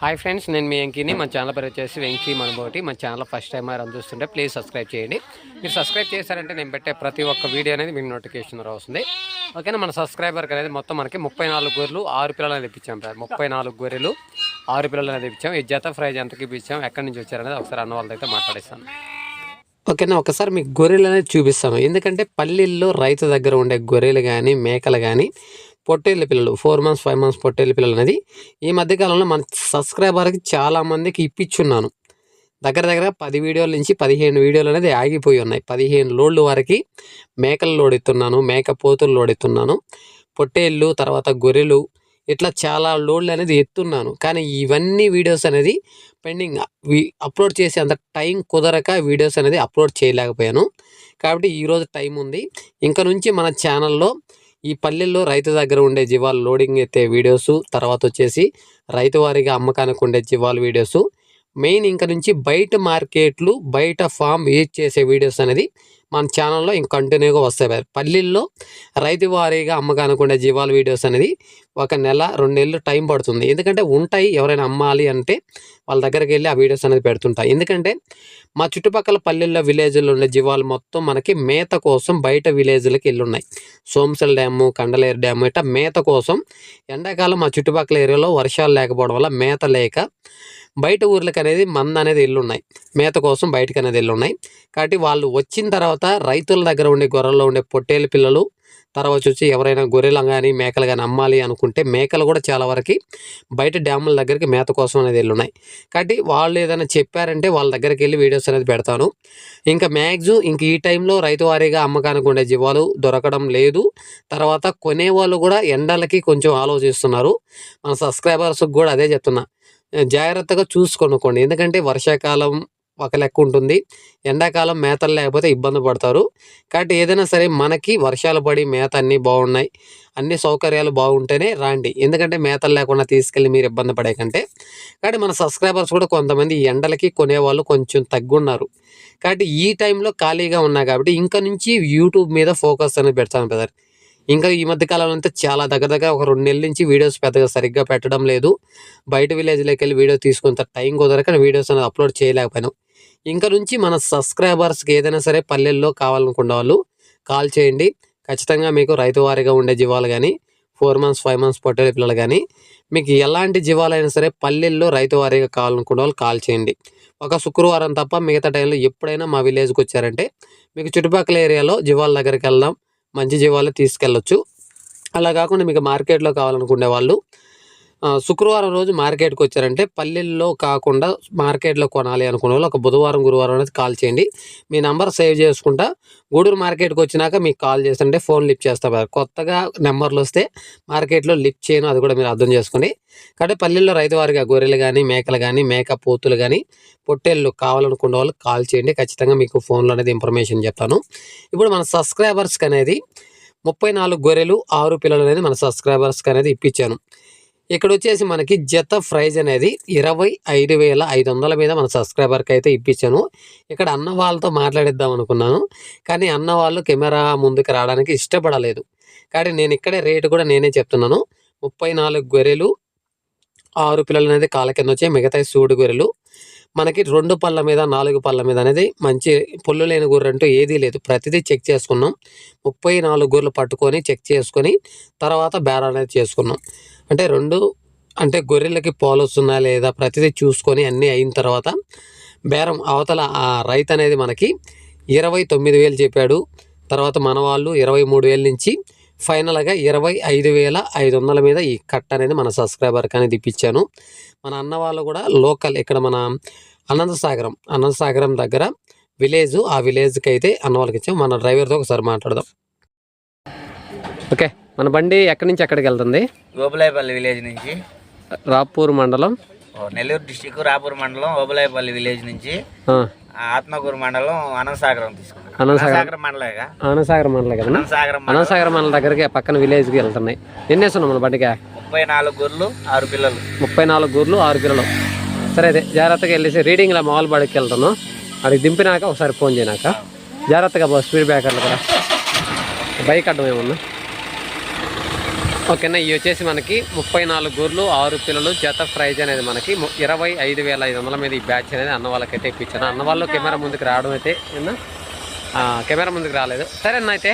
Hi friends నేను మీ వెంకీని మా channel పేరు వచ్చేసి వెంకీ మనబోటి. మా ఛానల్ ఫస్ట్ టైం అని చూస్తుంటే ప్లీజ్ సబ్స్క్రైబ్ చేయండి. మీరు సబ్స్క్రైబ్ చేశారంటే నేను పెట్టే ప్రతి ఒక్క వీడియో అనేది మీకు నోటిఫికేషన్ వస్తుంది. ఓకేనా మన సబ్స్క్రైబర్కి అనేది మొత్తం మనకి ముప్పై నాలుగు గొర్రెలు ఆరు పిల్లలు తెప్పించాం సార్ ముప్పై నాలుగు గొర్రెలు ఆరు పిల్లలు అనేది ఇప్పించాం ఈ జత ఫ్రైజ్ ఎంతకి ఇప్పించాం. ఎక్కడి నుంచి వచ్చారనేది ఒకసారి అన్న వాళ్ళతో అయితే మాట్లాడిస్తాను. ఓకేనా ఒకసారి మీకు గొర్రెలు అనేది చూపిస్తాను. ఎందుకంటే పల్లెల్లో రైతు దగ్గర ఉండే గొర్రెలు కానీ మేకలు కానీ పొట్టేళ్ళ పిల్లలు ఫోర్ మంత్స్ ఫైవ్ మంత్స్ పొట్టేళ్ళ పిల్లలు అనేది ఈ మధ్యకాలంలో మన సబ్స్క్రైబర్కి చాలామందికి ఇప్పించున్నాను దగ్గర దగ్గర పది వీడియోల నుంచి పదిహేను వీడియోలు అనేది ఆగిపోయి ఉన్నాయి. పదిహేను లోడ్లు వరకు మేకలు లోడ్ ఎత్తున్నాను మేక పోతులు లోడ్ ఎత్తున్నాను పొట్టేళ్ళు తర్వాత గొర్రెలు ఇట్లా చాలా లోడ్లు అనేది ఎత్తున్నాను. కానీ ఇవన్నీ వీడియోస్ అనేది పెండింగ్ అప్లోడ్ చేసే అంత టైం కుదరక వీడియోస్ అనేది అప్లోడ్ చేయలేకపోయాను. కాబట్టి ఈరోజు టైం ఉంది. ఇంకా నుంచి మన ఛానల్లో ఈ పల్లెల్లో రైతు దగ్గర ఉండే జీవాలు లోడింగ్ ఎత్తే వీడియోస్ తర్వాత వచ్చేసి రైతు వారిగా అమ్మకానికి ఉండే జీవాలు వీడియోస్. మెయిన్ ఇంకా నుంచి బయట మార్కెట్లు బయట ఫామ్ యూజ్ చేసే వీడియోస్ అనేది మన ఛానల్లో ఇంక కంటిన్యూగా వస్తాయి పల్లెల్లో రైతు వారీగా అమ్మకానికి ఉండే జీవాల వీడియోస్ అనేది ఒక నెల రెండు నెలలు టైం పడుతుంది. ఎందుకంటే ఉంటాయి ఎవరైనా అమ్మాలి అంటే వాళ్ళ దగ్గరికి వెళ్ళి ఆ వీడియోస్ అనేది పెడుతుంటాయి. ఎందుకంటే మా చుట్టుపక్కల పల్లెల్లో విలేజ్లో ఉండే జీవాలు మొత్తం మనకి మేత కోసం బయట విలేజ్లకి వెళ్ళున్నాయి. సోమసల్ డ్యాము కండలేరు డ్యాము ఇట్లా మేత కోసం ఎండాకాలం మా చుట్టుపక్కల ఏరియాలో వర్షాలు లేకపోవడం వల్ల మేత లేక బయట ఊర్లకు అనేది మంద అనేది ఇల్లు ఉన్నాయి మేత కోసం బయటకు అనేది వెళ్ళున్నాయి. ఉన్నాయి కాబట్టి వాళ్ళు వచ్చిన తర్వాత రైతుల దగ్గర ఉండే గొర్రెల్లో ఉండే పొట్టేలు పిల్లలు తర్వాత వచ్చి ఎవరైనా గొర్రెలు కానీ మేకలు కానీ అమ్మాలి అనుకుంటే మేకలు కూడా చాలా వరకు బయట డ్యాముల దగ్గరికి మేత కోసం అనేది వెళ్ళి ఉన్నాయి కాబట్టి వాళ్ళు ఏదైనా చెప్పారంటే వాళ్ళ దగ్గరికి వెళ్ళి వీడియోస్ అనేది పెడతాను. ఇంకా మ్యాక్సిమం ఇంక ఈ టైంలో రైతు వారీగా అమ్మకానికి ఉండే జీవాలు దొరకడం లేదు. తర్వాత కొనేవాళ్ళు కూడా ఎండలకి కొంచెం ఆలోచిస్తున్నారు. మన సబ్స్క్రైబర్స్కి కూడా అదే చెప్తున్నా. జాగ్రత్తగా చూసుకొనుకోండి. ఎందుకంటే వర్షాకాలం ఒక లెక్క ఉంటుంది. ఎండాకాలం మేతలు లేకపోతే ఇబ్బంది పడతారు. కాబట్టి ఏదైనా సరే మనకి వర్షాలు పడి మేత అన్నీ బాగున్నాయి. అన్ని సౌకర్యాలు బాగుంటేనే రాండి. ఎందుకంటే మేతలు లేకుండా తీసుకెళ్ళి మీరు ఇబ్బంది పడే కంటే కాబట్టి మన సబ్స్క్రైబర్స్ కూడా కొంతమంది ఎండలకి కొనేవాళ్ళు కొంచెం తగ్గున్నారు. కాబట్టి ఈ టైంలో ఖాళీగా ఉన్నా కాబట్టి ఇంకా నుంచి యూట్యూబ్ మీద ఫోకస్ అనేది పెడతాను బ్రదర్. ఇంకా ఈ మధ్య కాలంలో అంతా చాలా దగ్గర దగ్గర ఒక రెండు నెలల నుంచి వీడియోస్ పెద్దగా సరిగ్గా పెట్టడం లేదు. బయట విలేజ్లోకి వెళ్ళి వీడియో తీసుకున్నంత టైం కుదరక వీడియోస్ అనేది అప్లోడ్ చేయలేకపోయాను. ఇంకా నుంచి మన సబ్స్క్రైబర్స్కి ఏదైనా సరే పల్లెల్లో కావాలనుకున్న వాళ్ళు కాల్ చేయండి. ఖచ్చితంగా మీకు రైతు వారీగా ఉండే జీవాలు కానీ ఫోర్ మంత్స్ ఫైవ్ మంత్స్ పొట్టేల పిల్లలు కానీ మీకు ఎలాంటి జీవాలైనా సరే పల్లెల్లో రైతు వారీగా కావాలనుకున్న వాళ్ళు కాల్ చేయండి. ఒక శుక్రవారం తప్ప మిగతా టైంలో ఎప్పుడైనా మా విలేజ్కి వచ్చారంటే మీకు చుట్టుపక్కల ఏరియాలో జీవాల దగ్గరికి వెళ్దాం. మంచి జీవాలు తీసుకెళ్ళొచ్చు. అలా కాకుండా మీకు మార్కెట్లో కావాలనుకునే వాళ్ళు శుక్రవారం రోజు మార్కెట్కి వచ్చారంటే పల్లెల్లో కాకుండా మార్కెట్లో కొనాలి అనుకునే వాళ్ళు ఒక బుధవారం గురువారం అనేది కాల్ చేయండి. మీ నంబర్ సేవ్ చేసుకుంటా. గూడూరు మార్కెట్కి వచ్చినాక మీకు కాల్ చేస్తుంటే ఫోన్ లిఫ్ట్ చేస్తా. కొత్తగా నెంబర్లు వస్తే మార్కెట్లో లిఫ్ట్ చేయను అది కూడా మీరు అర్థం చేసుకోండి. కాబట్టి పల్లెల్లో రైతు వారిగా గొర్రెలు కానీ మేకలు కానీ మేక పోతులు కానీ పొట్టేళ్ళు కావాలనుకున్న వాళ్ళు కాల్ చేయండి. ఖచ్చితంగా మీకు ఫోన్లో అనేది ఇన్ఫర్మేషన్ చెప్తాను. ఇప్పుడు మన సబ్స్క్రైబర్స్కి అనేది ముప్పై నాలుగు గొర్రెలు ఆరు పిల్లలు అనేది మన సబ్స్క్రైబర్స్కి అనేది ఇప్పించాను. ఇక్కడ వచ్చేసి మనకి జత ప్రైజ్ అనేది ఇరవై ఐదు వేల ఐదు వందల మీద మన సబ్స్క్రైబర్కి అయితే ఇప్పించాను. ఇక్కడ అన్న వాళ్ళతో మాట్లాడిద్దాం అనుకున్నాను. కానీ అన్న వాళ్ళు కెమెరా ముందుకు రావడానికి ఇష్టపడలేదు. కానీ నేను ఇక్కడే రేటు కూడా నేనే చెప్తున్నాను. ముప్పై నాలుగు గొర్రెలు ఆరు పిల్లలు అనేది కాళ్ళ కింద వచ్చాయి మిగతా సూడు గొర్రెలు. మనకి రెండు పళ్ళ మీద నాలుగు పళ్ళ మీద అనేది మంచి పొల్లు లేని గొర్రె అంటూ ఏదీ లేదు. ప్రతిదీ చెక్ చేసుకున్నాం. ముప్పై నాలుగు గొర్రెలు పట్టుకొని చెక్ చేసుకొని తర్వాత బేరా అనేది చేసుకున్నాం. అంటే రెండు అంటే గొర్రెలకి పాలు వస్తుందా లేదా ప్రతిదీ చూసుకొని అన్నీ అయిన తర్వాత బేరం అవతల ఆ రైతు అనేది మనకి ఇరవై తొమ్మిది వేలు చెప్పాడు. తర్వాత మన వాళ్ళు ఇరవై మూడు వేల నుంచి ఫైనల్గా ఇరవై ఐదు వేల ఐదు వందల మీద ఈ కట్ అనేది మన సబ్స్క్రైబర్కి అనేది ఇప్పించాను. మన అన్న వాళ్ళు కూడా లోకల్ ఇక్కడ మన అనంతసాగరం అనంతసాగరం దగ్గర విలేజ్ ఆ విలేజ్కి అయితే అన్న వాళ్ళకి ఇచ్చాం. మన డ్రైవర్తో ఒకసారి మాట్లాడదాం. ఓకే. మన బండి ఎక్కడి నుంచి ఎక్కడికి వెళ్తుంది? ఓబులాయపల్లి విలేజ్ నుంచి. రాపూర్ మండలం. నెల్లూరు డిస్టిక్ రాపూర్ మండలం ఓబులాయపల్లి విలేజ్ నుంచి ఆత్మకూరు మండలం అనంతసాగరం తీసుకున్నాం. అనంతసాగరం. మండలేగా అనంతసాగరం మండలం కదా? అనంతసాగరం మండలం. దగ్గరికి పక్కన విలేజ్కి వెళ్తున్నాయి. ఎన్ని వేస్తున్నాం మన బండికి? ముప్పై నాలుగు గొర్రెలు ఆరు పిల్లలు. ముప్పై నాలుగు గూర్లు ఆరు పిల్లలు. సరే అయితే జాగ్రత్తగా వెళ్ళేసి రీడింగ్లో మామూలు బడికి వెళ్తాను అడిగి దింపినాక ఒకసారి ఫోన్ చేయనాక. జాగ్రత్తగా బా స్పీడ్ బ్రేకర్లు కూడా. బైక్ అడ్డం ఏమన్నా? ఓకేనా ఇవి వచ్చేసి మనకి ముప్పై నాలుగు గూర్లు ఆరు పిల్లలు జత ప్రైజ్ అనేది మనకి ఇరవై ఐదు వేల ఐదు వందల మీద ఈ బ్యాచ్ అనేది అన్న వాళ్ళకైతే ఇప్పించాను. అన్న వాళ్ళు కెమెరా ముందుకు రావడం అయితే కెమెరా ముందుకు రాలేదు. సరే అన్న అయితే